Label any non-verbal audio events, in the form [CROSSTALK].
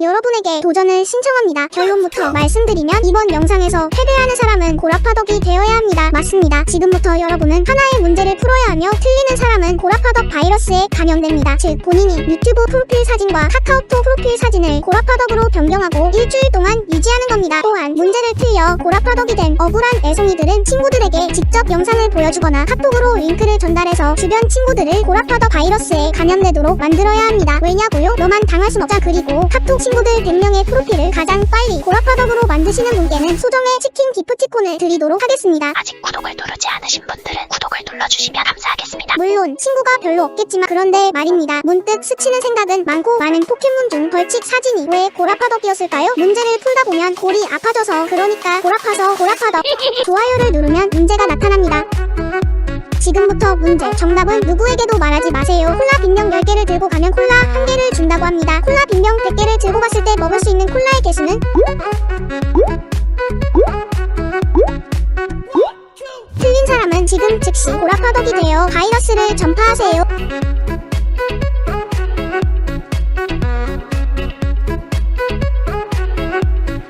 여러분에게 도전을 신청합니다. 결론부터 말씀드리면 이번 영상에서 패배하는 사람은 고라파덕이 되어야 합니다. 맞습니다. 지금부터 여러분은 하나의 문제를 풀어야 하며 틀리는 사람은 고라파덕 바이러스에 감염됩니다. 즉 본인이 유튜브 프로필 사진과 카카오톡 프로필 사진을 고라파덕으로 변경하고 일주일 동안 유지하는 겁니다. 또한 문제를 틀려 고라파덕이 된 억울한 애송이들은 친구들에게 직접 영상을 보여주거나 카톡으로 링크를 전달해서 주변 친구들을 고라파덕 바이러스에 감염되도록 만들어야 합니다. 왜냐고요? 너만 당할 순 없자 그리고 카톡 친구들 100명의 프로필을 가장 빨리 고라파덕으로 만드시는 분께는 소정의 치킨 기프티콘을 드리도록 하겠습니다. 아직 구독을 누르지 않으신 분들은 구독을 눌러주시면 감사하겠습니다. 물론 친구가 별로 없겠지만 그런데 말입니다. 문득 스치는 생각은 많고 많은 포켓몬 중 벌칙 사진이 왜 고라파덕이었을까요? 문제를 풀다 보면 골이 아파져서 그러니까 고라파서 고라파덕 [LAUGHS] 좋아요를 누르면 문제가 나타납니다. 지금부터 문제 정답은 누구에게도 말하지 마세요 콜라 빈병 10개를 들고 가면 콜라 1개를 준다고 합니다 콜라 빈병 100개를 들고 갔을 때 먹을 수 있는 콜라의 개수는 사람은 지금 즉시 고라파덕이 되어 바이러스를 전파하세요